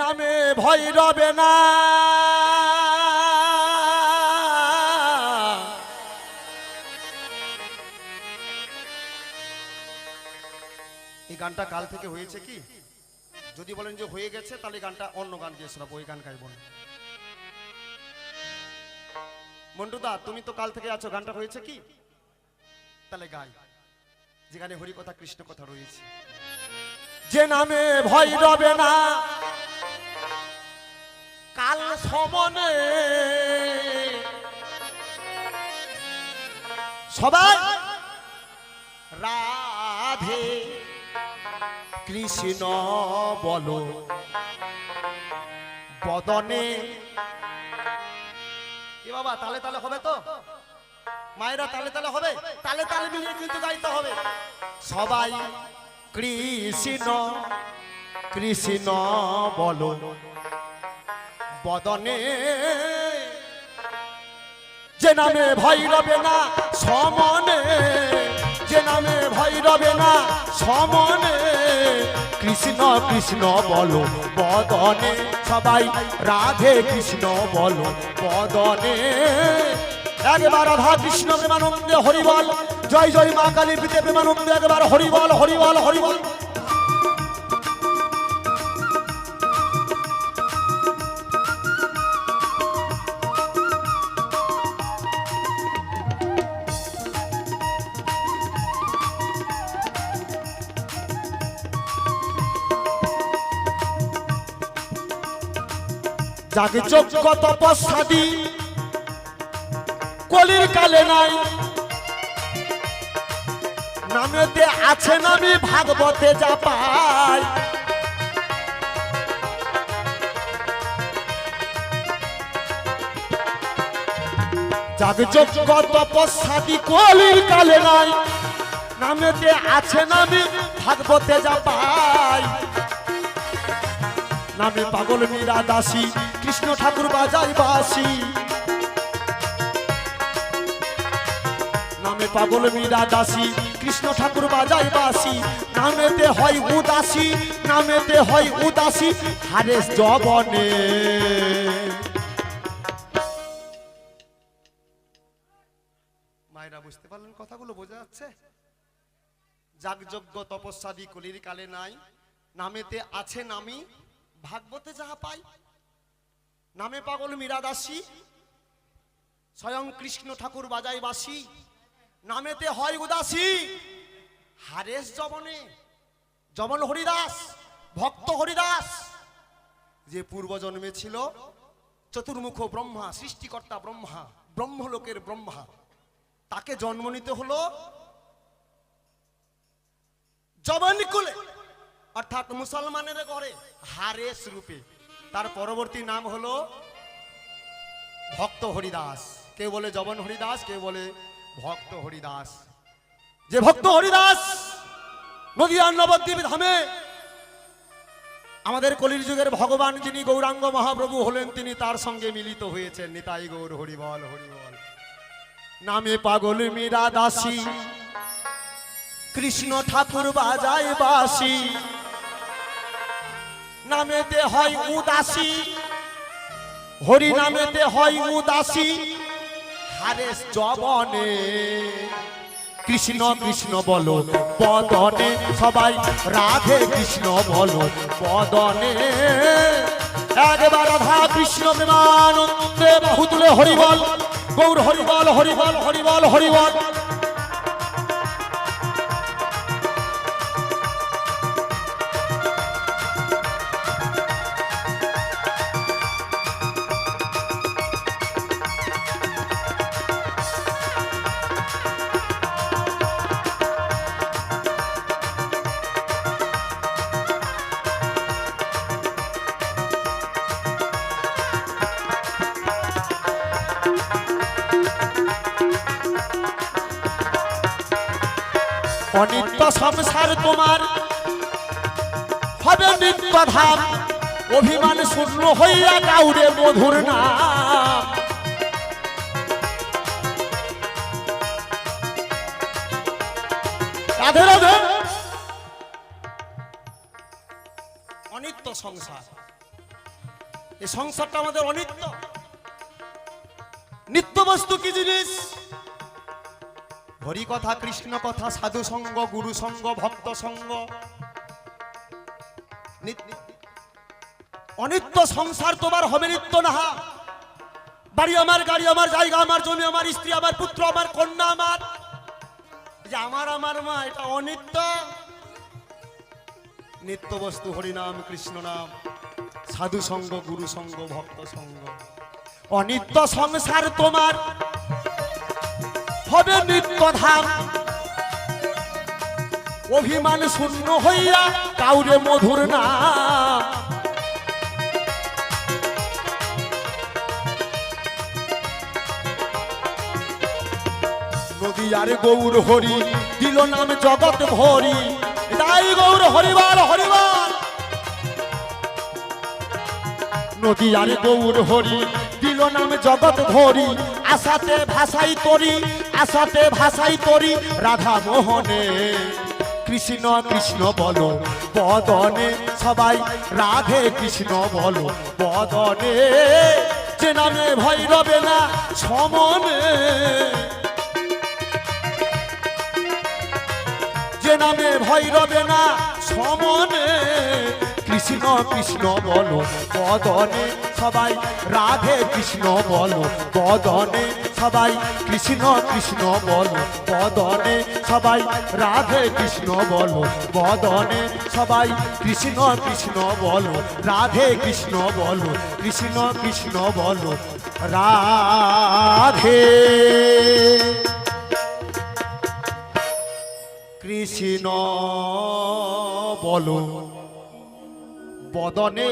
নামে ভয় রবে না। এই গানটা কাল থেকে হয়েছে কি? যদি বলেন যে হয়ে গেছে তাহলে গানটা অন্য গান দিয়ে শোনাবো ওই গান গাইব না। মন্টুদা তুমি তো কাল থেকে আছো গানটা হয়েছে কি? তাহলে গাই। যেখানে হরি কথা কৃষ্ণ কথা রয়েছে। যে নামে ভয় রবে না কাল সমনে। সবাই। রাধে কৃষ্ণ বলো। বদনে। কি বাবা, তালে তালে হবে তো? মায়েরা, তালে তালে হবে? তালে তালে মিলিয়ে কিন্তু গাইতে হবে। সবাই কৃষ্ণ কৃষ্ণ বলো। বদনে। যে নামে ভয় রবে না, সমনে। যে নামে ভয় রবে না, সমনে। কৃষ্ণ কৃষ্ণ বলো, বদনে। সবাই রাধে কৃষ্ণ বলো, বদনে। একবার রাধা কৃষ্ণ প্রেমানন্দে হরিবল। জয় জয় মা কালী পিতে প্রেমানন্দে একবার হরিবল হরিবল হরিবল। যাকে যোগ্য তপস্যাদি কলির কালে নাই। নামেতে আছে নামি ভাগবতে যা পাই। যাকে যোগ্য তপস্যাদি কলির কালে নাই। নামেতে আছে নামি ভাগবতে যা পাই। নামে পাগল মীরা দাসী, কৃষ্ণ ঠাকুর বাজাই বাসি। নামে পাগল মীরা দাসী, কৃষ্ণ ঠাকুর বাজাই বাসি। নামেতে হয় উদাসী, নামেতে হয় উদাসী, হারে জবনে মায়েরা, বুঝতে পারলেন কথাগুলো, বোঝা যাচ্ছে? যাগযজ্ঞ তপস্যাদি কলির কালে নাই। নামেতে আছে নামি ভাগবতে যাহা পাই, নামে পাগল মীরা দাসী, স্বয়ং কৃষ্ণ ঠাকুর বাজাই বাসি, নামেতে হয় উদাসী। হারেস জবনে জবন হরিদাস, ভক্ত হরিদাস, যে পূর্ব জন্মে ছিল চতুর্মুখ ব্রহ্মা, সৃষ্টিকর্তা ব্রহ্মা, ব্রহ্মলোকের ব্রহ্মা, তাকে জন্ম নিতে হলো জবানিকুলে অর্থাৎ মুসলমানের ঘরে হারেস রূপে। তার পরবর্তী নাম হলো ভক্ত হরিদাস। কেউ বলে জবন হরিদাস কেউ বলে ভক্ত হরিদাস। যে ভক্ত হরিদাস নদিয়ার নবদ্বীপ ধামে আমাদের কলির যুগের ভগবান যিনি গৌরাঙ্গ মহাপ্রভু হলেন, তিনি তার সঙ্গে মিলিত হয়েছেন। নিতাই গৌর হরিবল হরিবল। নামে পাগল মীরা দাসী। কৃষ্ণ ঠাকুর বাজায় বাসি। নামেতে হয় উদাসী। হরি নামেতে হয় উদাসী। হারেস জবনে। কৃষ্ণ কৃষ্ণ বলো, বদনে। সবাই রাধে কৃষ্ণ বলো, বদনে। একবার রাধা কৃষ্ণ প্রেমানন্দে বাহু তুলে হরিবল। গৌর হরিবল হরিবল হরিবল হরিবল। অনিত্য সংসার তোমার। হবে নিত্য ধাম। অভিমান শূন্য হইয়া কাউরে মধুর রাধে। অনিত্য সংসার। এই সংসারটা আমাদের অনিত্য। নিত্য বস্তু কি জিনিস? হরি কথা কৃষ্ণ কথা সাধু সঙ্গ গুরু সঙ্গ ভক্ত সঙ্গ অনিত্য সংসার তোমার হবে নিত্য না বাড়ি আমার, গাড়ি আমার, জায়গা আমার, জমি আমার, স্ত্রী আমার, পুত্র আমার, কন্যা আমার। যে আমার আমার মা, এটা অনিত্য। নিত্য বস্তু হরিনাম কৃষ্ণ নাম সাধু সঙ্গ গুরু সঙ্গ ভক্ত সঙ্গ অনিত্য সংসার তোমার। হবে নিত্য ধাম। অভিমান শূন্য হইয়া কাউরে মধুর না। নদী আর গৌর হরি, দিল নাম জগৎ ভরি। তাই গৌর, হরিবার হরিবার। নদী আর গৌর হরি দিল নাম জগৎ ভরি আশাতে ভাষাই তরি, আশাতে ভাষাই তরি, রাধা মোহনে। কৃষ্ণ কৃষ্ণ বলো, বদনে সবাই রাধে কৃষ্ণ বলো, বদনে। যে নামে ভয় রবে না, সমনে। যে নামে ভয় রবে না, সমনে। কৃষ্ণ কৃষ্ণ বলো, বদনে সবাই। রাধে কৃষ্ণ বলো, বদনে সবাই। কৃষ্ণ কৃষ্ণ বলো, বদনে সবাই। রাধে কৃষ্ণ বলো, বদনে সবাই। কৃষ্ণ কৃষ্ণ বলো, রাধে কৃষ্ণ বলো, কৃষ্ণ কৃষ্ণ বলো, রাধে। কৃষ্ণ বলো, বদনে